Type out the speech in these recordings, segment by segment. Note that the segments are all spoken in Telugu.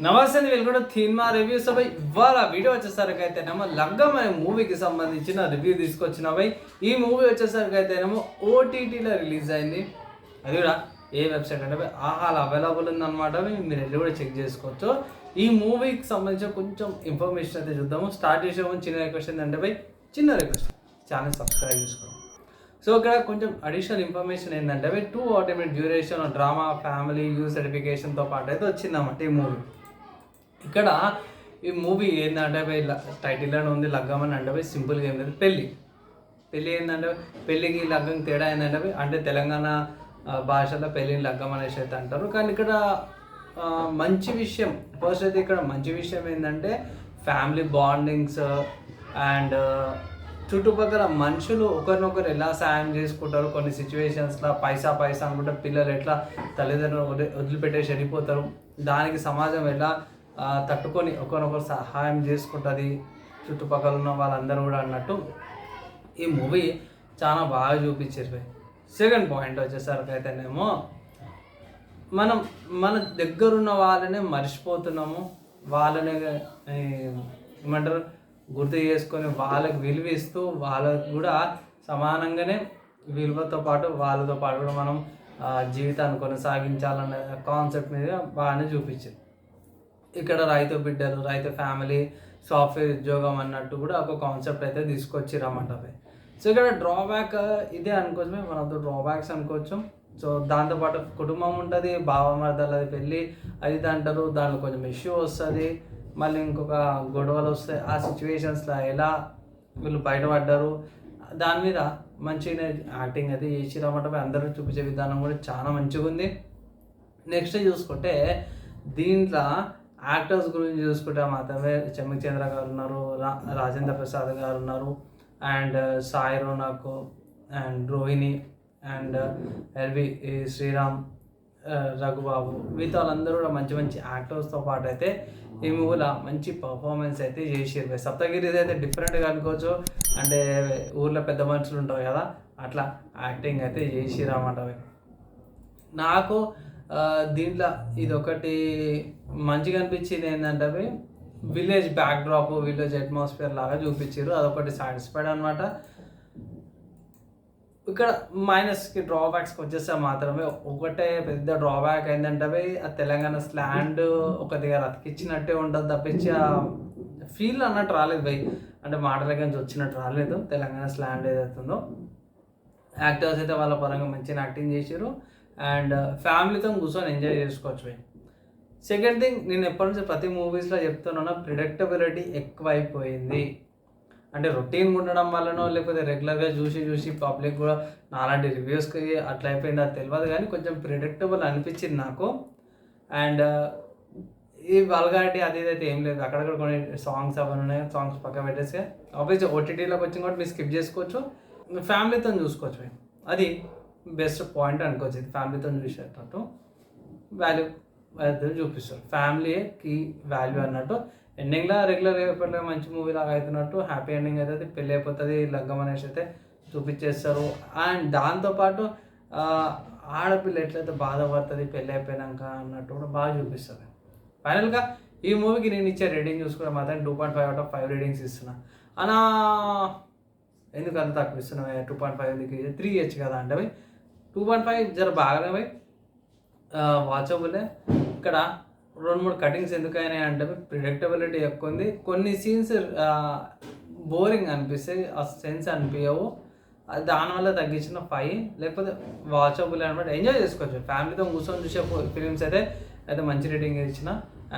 నమస్తే వెల్కమ్ సినిమా రివ్యూస్ అబ్బాయి ఇవాళ వీడియో వచ్చేసరికి అయితేనేమో లగ్గం అనే మూవీకి సంబంధించిన రివ్యూ తీసుకొచ్చిన ఈ మూవీ వచ్చేసరికి అయితేనేమో ఓటీటీలో రిలీజ్ అయింది. అది కూడా ఏ వెబ్సైట్ అంటే ఆహాలు అవైలబుల్ ఉందన్నమాట మీరు వెళ్ళి కూడా చెక్ చేసుకోవచ్చు. ఈ మూవీకి సంబంధించిన కొంచెం ఇన్ఫర్మేషన్ అయితే చూద్దాము. స్టార్ట్ చేసే ముందు చిన్న రిక్వెస్ట్ ఏంటంటే బై చిన్న రిక్వెస్ట్. ఛానల్ సబ్స్క్రైబ్ చేసుకోండి. సో ఇక్కడ కొంచెం అడిషనల్ ఇన్ఫర్మేషన్ ఏంటంటే two automate duration drama family U సర్టిఫికేషన్తో పాటు అయితే వచ్చిందన్నమాట ఈ మూవీ. ఇక్కడ ఈ మూవీ ఏంటంటే టైటిల్ అని ఉంది లగ్గం అని అంటే సింపుల్గా ఏం లేదు. పెళ్ళి. పెళ్ళి ఏంటంటే పెళ్ళికి లగ్గం తేడా ఏంటంటే అంటే తెలంగాణ భాషలో పెళ్ళిని లగ్గం అనేసి అయితే అంటారు. కానీ ఇక్కడ మంచి విషయం ఫస్ట్ అయితే ఇక్కడ మంచి విషయం ఏంటంటే ఫ్యామిలీ బాండింగ్స్ అండ్ చుట్టుపక్కల మనుషులు ఒకరినొకరు ఎలా సాయం చేసుకుంటారు కొన్ని సిచ్యువేషన్స్లో పైసా పైసా అనుకుంటే పిల్లలు ఎట్లా తల్లిదండ్రులు వదిలి- వదిలిపెట్టేసి వెళ్ళిపోతారు. దానికి సమాజం ఎలా తట్టుకొని ఒకరినొకరు సహాయం చేసుకుంటుంది. చుట్టుపక్కల ఉన్న వాళ్ళందరూ కూడా అన్నట్టు ఈ మూవీ చాలా బాగా చూపించారు సెకండ్ పాయింట్ వచ్చేసరికి అయితేనేమో మనం మన దగ్గరున్న వాళ్ళనే మర్చిపోతున్నాము. వాళ్ళని ఏమంటారు గుర్తు చేసుకొని వాళ్ళకి విలువ ఇస్తూ వాళ్ళకు కూడా సమానంగానే విలువతో పాటు వాళ్ళతో పాటు కూడా మనం జీవితాన్ని కొనసాగించాలనే కాన్సెప్ట్ మీద బాగానే చూపించింది ఇక్కడ రైతు బిడ్డలు రైతు ఫ్యామిలీ సాఫ్ట్వేర్ ఉద్యోగం అన్నట్టు కూడా ఒక కాన్సెప్ట్ అయితే తీసుకొచ్చి అవి. సో ఇక్కడ డ్రాబ్యాక్ ఇదే అనుకోవచ్చు మేము ఆఫ్ డ్రాబ్యాక్స్ అనుకోవచ్చు. సో దాంతోపాటు కుటుంబం ఉంటుంది భావమర్దలది పెళ్ళి అది అంటారు దాంట్లో కొంచెం ఇష్యూ వస్తుంది. మళ్ళీ ఇంకొక గొడవలు వస్తాయి ఆ సిచ్యువేషన్స్లో ఎలా వీళ్ళు బయటపడ్డారు దాని మీద మంచిగా యాక్టింగ్ అయితే చేసిరన్నమాట అందరూ చూపించే విధానం కూడా చాలా మంచిగా ఉంది నెక్స్ట్ చూసుకుంటే దీంట్లో యాక్టర్స్ గురించి చూసుకుంటే మాత్రమే చెమ్మక్ చంద్ర గారు ఉన్నారు రా రాజేంద్ర ప్రసాద్ గారు ఉన్నారు and uh, Sai Ronak and Rohini and uh, L B Sriram uh, Raghubabu మిగతా వాళ్ళందరూ కూడా మంచి మంచి యాక్టర్స్తో పాటు అయితే ఈ మూవీలో మంచి పర్ఫార్మెన్స్ అయితే చేసారు సప్తగిరి అయితే డిఫరెంట్గా అనుకోవచ్చు. అంటే ఊర్లో పెద్ద మనుషులు ఉంటారు కదా అట్లా యాక్టింగ్ అయితే చేసిరన్నమాట నాకు దీంట్లో ఇది ఒకటి మంచిగా అనిపించింది ఏంటంటే అవి village backdrop village atmosphere లాగా చూపించారు. అదొకటి సాటిస్ఫైడ్ అనమాట ఇక్కడ మైనస్కి డ్రాబ్యాక్స్కి వచ్చేస్తే మాత్రమే ఒకటే పెద్ద డ్రాబ్యాక్ ఏంటంటే ఆ తెలంగాణ స్లాండ్ ఒక దగ్గర అతికిచ్చినట్టే ఉంటుంది తప్పించి ఆ ఫీల్ అన్నట్టు రాలేదు భయ్. అంటే మాటల నుంచి వచ్చినట్టు రాలేదు. తెలంగాణ స్లాండ్ ఏదైతుందో. యాక్టర్స్ అయితే వాళ్ళ పరంగా మంచిగా యాక్టింగ్ చేశారు. అండ్ uh, ఫ్యామిలీతో కూర్చొని ఎంజాయ్ చేసుకోవచ్చు పోయి సెకండ్ థింగ్ నేను ఎప్పటి నుంచి ప్రతి మూవీస్లో చెప్తున్నాను ఎక్కువ అయిపోయింది అంటే రొటీన్ ఉండడం వల్లనో లేకపోతే రెగ్యులర్గా చూసి చూసి పబ్లిక్ కూడా నాలాంటి రివ్యూస్కి అట్లా అయిపోయింది అది తెలియదు కానీ కొంచెం ప్రిడిక్టబుల్ అనిపించింది నాకు. అండ్ uh, ఈ వల్గారిటీ అది ఇదైతే ఏం లేదు. అక్కడక్కడ కొన్ని సాంగ్స్ అవన్నీ ఉన్నాయి సాంగ్స్ పక్క పెట్టేసి ఆబ్వియస్ ఓటీటీలోకి వచ్చిన కూడా మీరు స్కిప్ చేసుకోవచ్చు. ఫ్యామిలీతో చూసుకోవచ్చు అది బెస్ట్ పాయింట్ అనుకోవచ్చు. ఇది ఫ్యామిలీతో చూసేటట్టు. వాల్యూ అయితే చూపిస్తారు. ఫ్యామిలీకి వాల్యూ అన్నట్టు. ఎండింగ్లో రెగ్యులర్ అయిపోయిన మంచి మూవీ లాగా అవుతున్నట్టు హ్యాపీ ఎండింగ్ అయితే పెళ్ళి అయిపోతుంది లగ్గం అనేసి అయితే చూపించేస్తారు. అండ్ దాంతోపాటు ఆడపిల్ల ఎట్లయితే బాధపడుతుంది పెళ్ళి అయిపోయినాక అన్నట్టు కూడా బాగా చూపిస్తుంది ఫైనల్గా ఈ మూవీకి నేను ఇచ్చే రేటింగ్ చూసుకుంటే మాత్రం two point five out of five ratings ఇస్తున్నా. అనా ఎందుకు అంత తక్కువ ఇస్తున్నావు? టూ పాయింట్ ఫైవ్ త్రీ ఇయచ్చు కదా అంటే టూ పాయింట్ ఫైవ్ జర బాగానే పోయి వాచబులే ఇక్కడ రెండు మూడు కటింగ్స్ ఎందుకు అయినాయి అంటే ప్రిడిక్టబిలిటీ ఎక్కువ ఉంది. కొన్ని సీన్స్ బోరింగ్ అనిపిస్తాయి ఆ సెన్స్ అనిపించవు అది దానివల్ల తగ్గించిన ఫైవ్ లేకపోతే వాచబుల్ అనమాట ఎంజాయ్ చేసుకోవచ్చు. ఫ్యామిలీతో కూర్చొని చూసే ఫిలిమ్స్ అయితే అయితే మంచి రేటింగ్ ఇచ్చిన.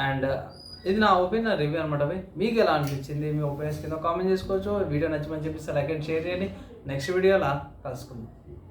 అండ్ ఇది నా ఒపీనియన్ రివ్యూ అనమాట మీకు ఎలా అనిపించింది? మీ ఒపీనియన్స్ కింద కామెంట్ చేసుకోవచ్చు. వీడియో నచ్చమని చెప్పిస్తే లైక్ అండ్ షేర్ చేయండి. నెక్స్ట్ వీడియోలో కలుసుకుందాం.